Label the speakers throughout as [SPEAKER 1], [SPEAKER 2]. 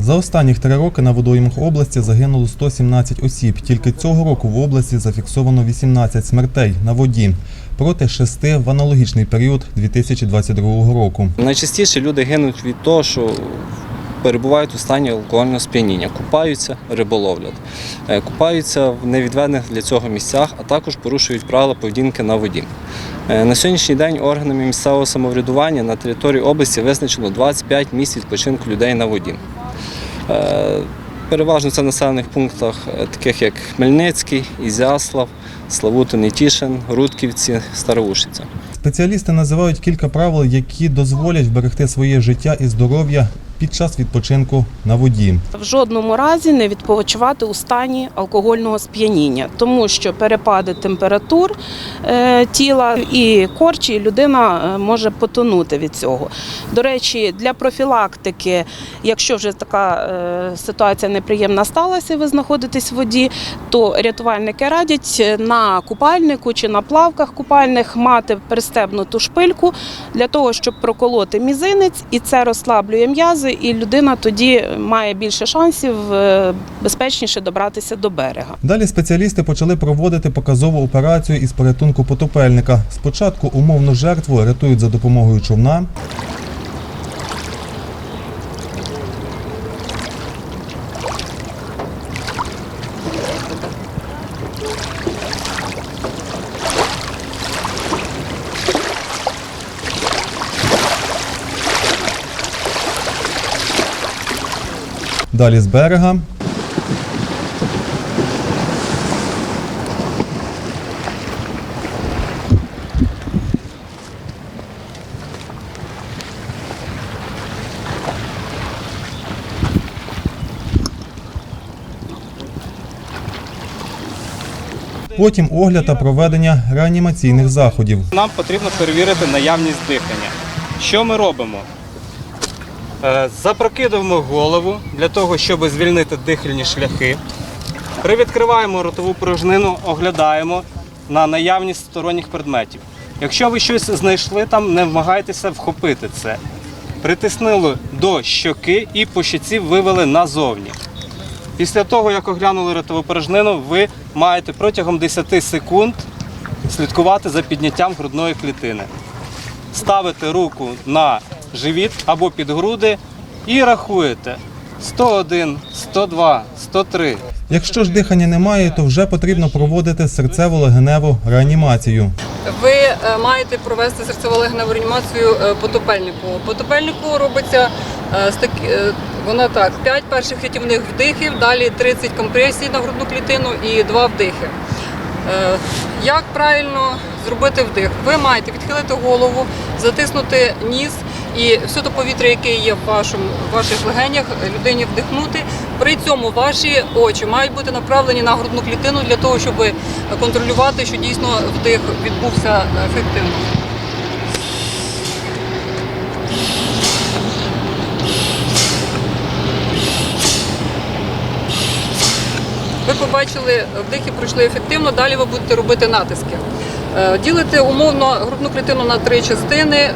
[SPEAKER 1] За останніх три роки на водоймах області загинуло 117 осіб. Тільки цього року в області зафіксовано 18 смертей на воді проти шести в аналогічний період 2022 року.
[SPEAKER 2] Найчастіше люди гинуть від того, що перебувають у стані алкогольного сп'яніння, купаються, риболовлять, Е, купаються в невідведених для цього місцях, а також порушують правила поведінки на воді. Е, На сьогоднішній день органами місцевого самоврядування на території області визначено 25 місць відпочинку людей на воді. Е, Переважно це в населених пунктах, е, таких як Хмельницький, Ізяслав, Славутин, Тішин, Рудківці, Староушиця.
[SPEAKER 1] Спеціалісти називають кілька правил, які дозволять вберегти своє життя і здоров'я під час відпочинку на воді.
[SPEAKER 3] В жодному разі не відпочивати у стані алкогольного сп'яніння, тому що перепади температур е, тіла і корчі, і людина е, може потонути від цього. До речі, для профілактики, якщо вже така е, ситуація неприємна сталася, ви знаходитесь в воді, то рятувальники радять на купальнику чи на плавках купальних мати пристебнуту шпильку для того, щоб проколоти мізинець, і це розслаблює м'язи, і людина тоді має більше шансів е, безпечніше добратися до берега.
[SPEAKER 1] Далі спеціалісти почали проводити показову операцію із порятунку потопельника. Спочатку умовну жертву рятують за допомогою човна. Далі з берега. Потім огляд та проведення реанімаційних заходів.
[SPEAKER 4] Нам потрібно перевірити наявність дихання. Що ми робимо? Е, Запрокидуємо голову для того, щоб звільнити дихальні шляхи. Привідкриваємо ротову порожнину, оглядаємо на наявність сторонніх предметів. Якщо ви щось знайшли там, не вмагайтеся вхопити це. Притиснули до щоки і по щоці вивели назовні. Після того, як оглянули ротову порожнину, ви маєте протягом 10 секунд слідкувати за підняттям грудної клітини. Ставите руку на живіт або під груди і рахуєте 101, 102, 103.
[SPEAKER 1] Якщо ж дихання немає, то вже потрібно проводити серцево-легеневу реанімацію.
[SPEAKER 5] Ви е, маєте провести серцево-легеневу реанімацію е, потопельнику. Потопельнику робиться е, з такі- е, вона так: 5 перших рятівних вдихів, далі 30 компресій на грудну клітину і 2 вдихи. Е, Як правильно зробити вдих? Ви маєте відхилити голову, затиснути ніс і все те повітря, яке є в, вашому, в ваших легенях, людині вдихнути. При цьому ваші очі мають бути направлені на грудну клітину для того, щоб контролювати, що дійсно вдих відбувся ефективно. Ви побачили, вдихи пройшли ефективно, далі ви будете робити натиски. Е, Ділите умовно грудну клітину на три частини. Е,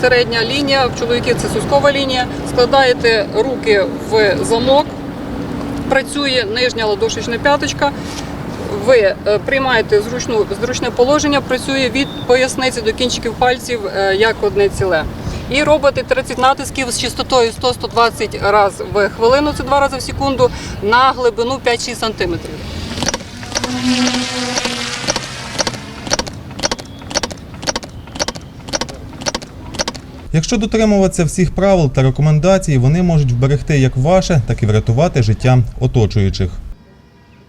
[SPEAKER 5] Середня лінія, в чоловіків це сускова лінія. Складаєте руки в замок, працює нижня ладошечна п'яточка. Ви е, приймаєте зручну, зручне положення, працює від поясниці до кінчиків пальців як одне ціле. І робите 30 натисків з частотою 100-120 разів в хвилину, це два рази в секунду, на глибину 5-6 см.
[SPEAKER 1] Якщо дотримуватися всіх правил та рекомендацій, вони можуть вберегти як ваше, так і врятувати життя оточуючих.